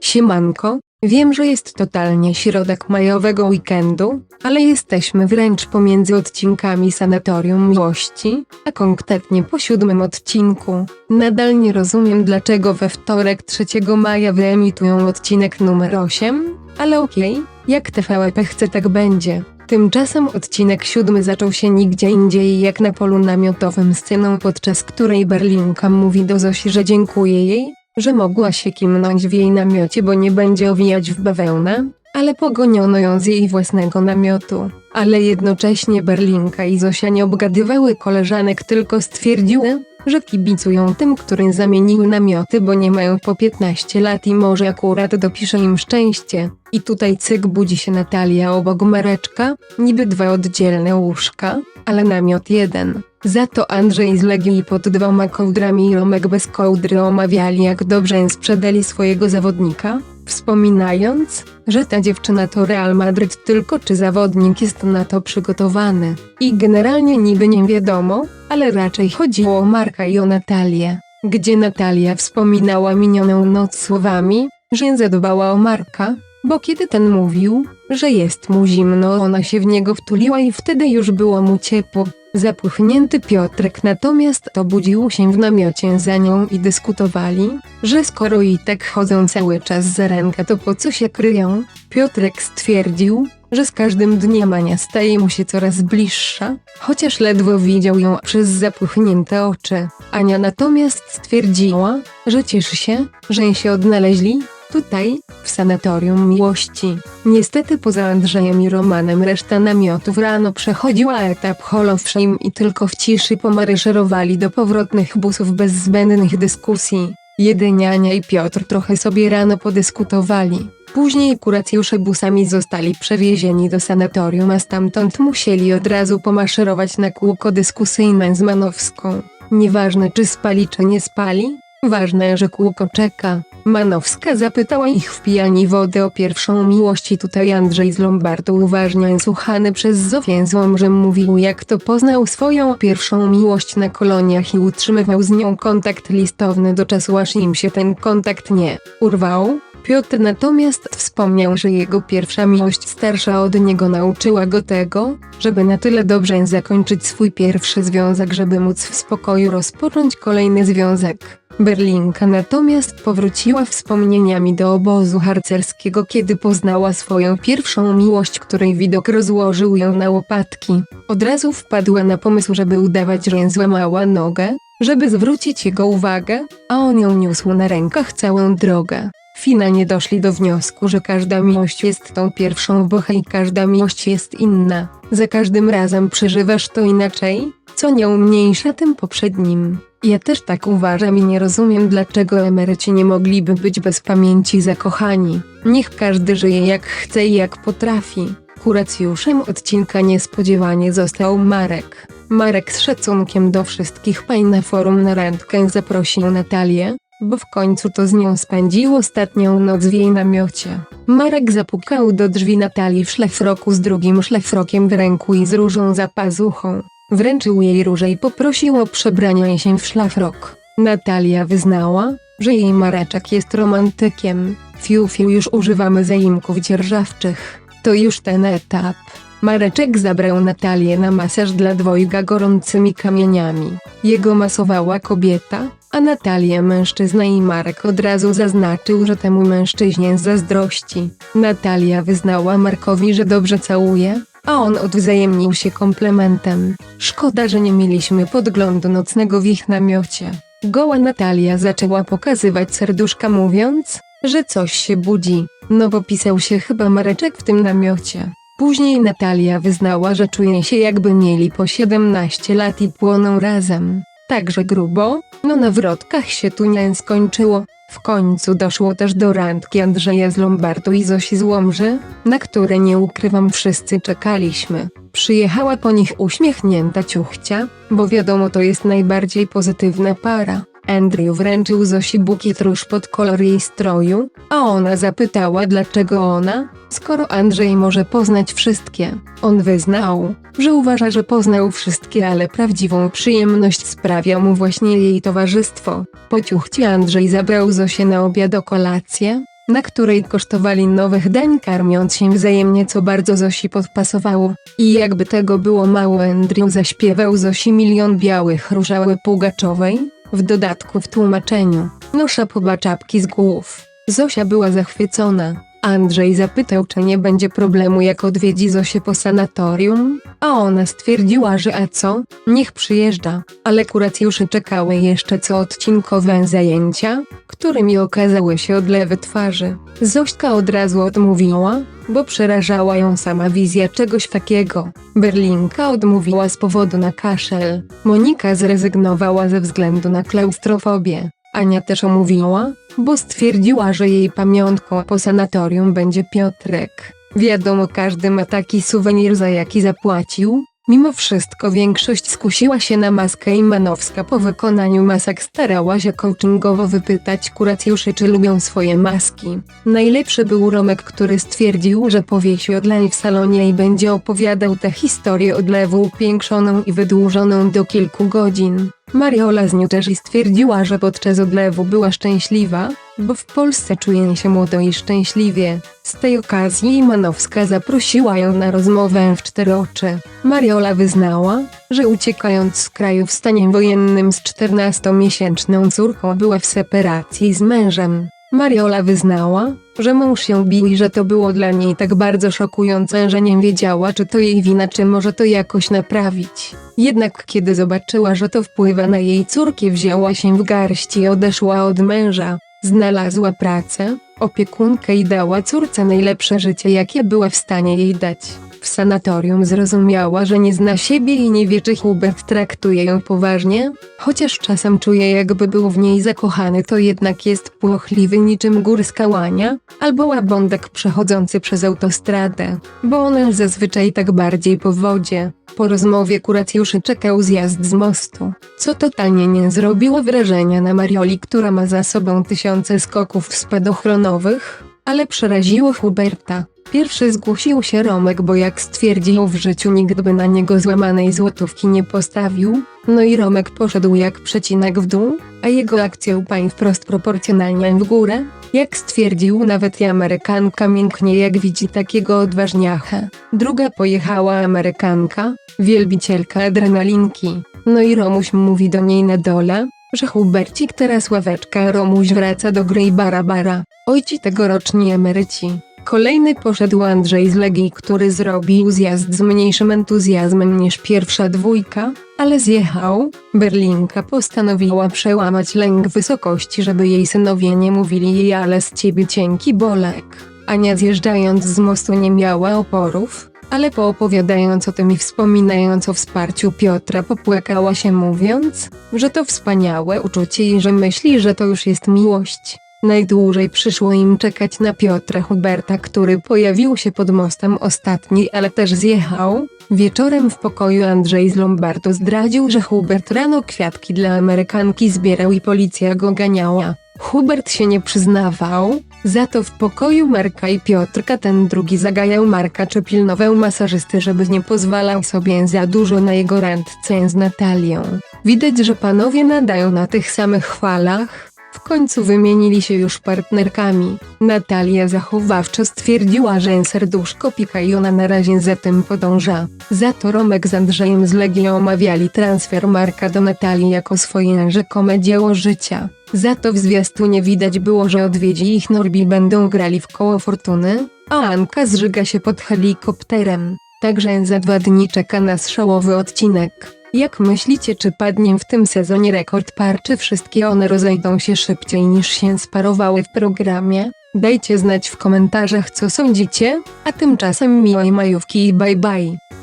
Siemanko, wiem, że jest totalnie środek majowego weekendu, ale jesteśmy wręcz pomiędzy odcinkami Sanatorium Miłości, a konkretnie po siódmym odcinku. Nadal nie rozumiem dlaczego we wtorek 3 maja wyemitują odcinek numer 8, ale okej, jak TVP chce tak będzie. Tymczasem odcinek siódmy zaczął się nigdzie indziej jak na polu namiotowym sceną podczas której Berlinka mówi do Zosi, że dziękuję jej, że mogła się kimnąć w jej namiocie, bo nie będzie owijać w bawełnę, ale pogoniono ją z jej własnego namiotu. Ale jednocześnie Berlinka i Zosia nie obgadywały koleżanek, tylko stwierdziły, że kibicują tym, którym zamieniły namioty, bo nie mają po 15 lat i może akurat dopisze im szczęście. I tutaj cyk budzi się Natalia obok Mareczka, niby dwa oddzielne łóżka, ale namiot jeden. Za to Andrzej z Legii pod dwoma kołdrami i Romek bez kołdry omawiali jak dobrze sprzedali swojego zawodnika, wspominając, że ta dziewczyna to Real Madryt tylko czy zawodnik jest na to przygotowany. I generalnie niby nie wiadomo, ale raczej chodziło o Marka i o Natalię, gdzie Natalia wspominała minioną noc słowami, że zadbała o Marka, bo kiedy ten mówił, że jest mu zimno, ona się w niego wtuliła i wtedy już było mu ciepło. Zapuchnięty Piotrek natomiast obudził się w namiocie za nią i dyskutowali, że skoro i tak chodzą cały czas za rękę to po co się kryją? Piotrek stwierdził, że z każdym dniem Ania staje mu się coraz bliższa, chociaż ledwo widział ją przez zapuchnięte oczy. Ania natomiast stwierdziła, że cieszy się, że się odnaleźli, Tutaj, w sanatorium miłości. Niestety poza Andrzejem i Romanem reszta namiotów rano przechodziła etap Hall i tylko w ciszy pomaryszerowali do powrotnych busów bez zbędnych dyskusji. Jedynie Ania i Piotr trochę sobie rano podyskutowali. Później kuracjusze busami zostali przewiezieni do sanatorium, a stamtąd musieli od razu pomaszerować na kółko dyskusyjne z Manowską. Nieważne czy spali czy nie spali, ważne, że kółko czeka. Manowska zapytała ich w pijani wody o pierwszą miłość i tutaj Andrzej z Lombardu uważnie słuchany przez Zofię Złomżem mówił jak to poznał swoją pierwszą miłość na koloniach i utrzymywał z nią kontakt listowny do czasu aż im się ten kontakt nie urwał. Piotr natomiast wspomniał, że jego pierwsza miłość starsza od niego nauczyła go tego, żeby na tyle dobrze zakończyć swój pierwszy związek, żeby móc w spokoju rozpocząć kolejny związek. Berlinka natomiast powróciła wspomnieniami do obozu harcerskiego, kiedy poznała swoją pierwszą miłość, której widok rozłożył ją na łopatki. Od razu wpadła na pomysł, żeby udawać, że złamała nogę, żeby zwrócić jego uwagę, a on ją niósł na rękach całą drogę. Finalnie doszli do wniosku, że każda miłość jest tą pierwszą bochę i każda miłość jest inna. Za każdym razem przeżywasz to inaczej, co nie umniejsza tym poprzednim. Ja też tak uważam i nie rozumiem dlaczego emeryci nie mogliby być bez pamięci zakochani. Niech każdy żyje jak chce i jak potrafi. Kuracjuszem odcinka niespodziewanie został Marek. Marek z szacunkiem do wszystkich pań na forum na randkę zaprosił Natalię, bo w końcu to z nią spędził ostatnią noc w jej namiocie. Marek zapukał do drzwi Natalii w szlafroku z drugim szlafrokiem w ręku i z różą za pazuchą. Wręczył jej różę i poprosił o przebranie się w szlafrok. Natalia wyznała, że jej Mareczek jest romantykiem. Fiu fiu już używamy zaimków dzierżawczych. To już ten etap. Mareczek zabrał Natalię na masaż dla dwojga gorącymi kamieniami. Jego masowała kobieta, a Natalia mężczyzna i Marek od razu zaznaczył, że temu mężczyźnie zazdrości. Natalia wyznała Markowi, że dobrze całuje, a on odwzajemnił się komplementem. Szkoda, że nie mieliśmy podglądu nocnego w ich namiocie. Goła Natalia zaczęła pokazywać serduszka mówiąc, że coś się budzi, no bo pisał się chyba Mareczek w tym namiocie. Później Natalia wyznała, że czuje się jakby mieli po 17 lat i płoną razem. Także grubo, no na wrotkach się tu nie skończyło. W końcu doszło też do randki Andrzeja z Lombardu i Zosi z Łomży, na które nie ukrywam wszyscy czekaliśmy. Przyjechała po nich uśmiechnięta ciuchcia, bo wiadomo to jest najbardziej pozytywna para. Andrew wręczył Zosi bukiet róż pod kolor jej stroju, a ona zapytała dlaczego ona, skoro Andrzej może poznać wszystkie. On wyznał, że uważa, że poznał wszystkie, ale prawdziwą przyjemność sprawia mu właśnie jej towarzystwo. Po ciuchcie Andrzej zabrał Zosię na obiad o kolację, na której kosztowali nowych dań karmiąc się wzajemnie co bardzo Zosi podpasowało. I jakby tego było mało Andrew zaśpiewał Zosi milion białych różały pugaczowej, w dodatku w tłumaczeniu, nosza poba czapki z głów. Zosia była zachwycona. Andrzej zapytał, czy nie będzie problemu jak odwiedzi Zosię po sanatorium, a ona stwierdziła, że a co, niech przyjeżdża, ale kuracjuszy czekały jeszcze co odcinkowe zajęcia, którymi okazały się odlewy twarzy. Zośka od razu odmówiła, bo przerażała ją sama wizja czegoś takiego. Berlinka odmówiła z powodu na kaszel. Monika zrezygnowała ze względu na klaustrofobię. Ania też omówiła, bo stwierdziła, że jej pamiątką po sanatorium będzie Piotrek. Wiadomo, każdy ma taki suwenir, za jaki zapłacił. Mimo wszystko większość skusiła się na maskę i Manowska po wykonaniu masek starała się coachingowo wypytać kuracjuszy, czy lubią swoje maski. Najlepszy był Romek, który stwierdził, że powiesi odleń w salonie i będzie opowiadał tę historię odlewu upiększoną i wydłużoną do kilku godzin. Mariola z New Jersey stwierdziła, że podczas odlewu była szczęśliwa, bo w Polsce czuje się młodo i szczęśliwie. Z tej okazji Manowska zaprosiła ją na rozmowę w cztery oczy. Mariola wyznała, że uciekając z kraju w stanie wojennym z 14-miesięczną córką była w separacji z mężem. Mariola wyznała, że mąż ją bił i że to było dla niej tak bardzo szokujące, że nie wiedziała, czy to jej wina, czy może to jakoś naprawić. Jednak kiedy zobaczyła, że to wpływa na jej córki, wzięła się w garść i odeszła od męża. Znalazła pracę, opiekunkę i dała córce najlepsze życie, jakie była w stanie jej dać. W sanatorium zrozumiała, że nie zna siebie i nie wie, czy Hubert traktuje ją poważnie, chociaż czasem czuje, jakby był w niej zakochany, to jednak jest płochliwy niczym górska łania, albo łabądek przechodzący przez autostradę, bo on zazwyczaj tak bardziej po wodzie. Po rozmowie kuracjuszy czekał zjazd z mostu, co totalnie nie zrobiło wrażenia na Marioli, która ma za sobą tysiące skoków spadochronowych, ale przeraziło Huberta. Pierwszy zgłosił się Romek, bo jak stwierdził w życiu nikt by na niego złamanej złotówki nie postawił, no i Romek poszedł jak przecinek w dół, a jego akcja upań wprost proporcjonalnie w górę. Jak stwierdził nawet i Amerykanka mięknie jak widzi takiego odważniacha. Druga pojechała Amerykanka, wielbicielka adrenalinki. No i Romuś mówi do niej na dole, że Hubercik teraz ławeczka, Romuś wraca do gry i barabara. Ojci tegoroczni emeryci. Kolejny poszedł Andrzej z Legii, który zrobił zjazd z mniejszym entuzjazmem niż pierwsza dwójka, ale zjechał. Berlinka postanowiła przełamać lęk wysokości, żeby jej synowie nie mówili jej ale z ciebie cienki bolek. Ania zjeżdżając z mostu nie miała oporów, ale poopowiadając o tym i wspominając o wsparciu Piotra popłakała się mówiąc, że to wspaniałe uczucie i że myśli, że to już jest miłość. Najdłużej przyszło im czekać na Piotra Huberta, który pojawił się pod mostem ostatni, ale też zjechał. Wieczorem w pokoju Andrzej z Lombardu zdradził, że Hubert rano kwiatki dla Amerykanki zbierał i policja go ganiała. Hubert się nie przyznawał, za to w pokoju Marka i Piotrka ten drugi zagajał Marka czy pilnował masażysty, żeby nie pozwalał sobie za dużo na jego randce z Natalią. Widać, że panowie nadają na tych samych falach. W końcu wymienili się już partnerkami. Natalia zachowawczo stwierdziła, że serduszko pika i ona na razie za tym podąża. Za to Romek z Andrzejem z Legii omawiali transfer Marka do Natalii jako swoje rzekome dzieło życia. Za to w zwiastunie widać było, że odwiedzi ich Norbi będą grali w koło fortuny, a Anka zżyga się pod helikopterem. Także za dwa dni czeka nas szałowy odcinek. Jak myślicie, czy padnie w tym sezonie rekord par, czy wszystkie one rozejdą się szybciej niż się sparowały w programie? Dajcie znać w komentarzach co sądzicie, a tymczasem miłej majówki i bye bye.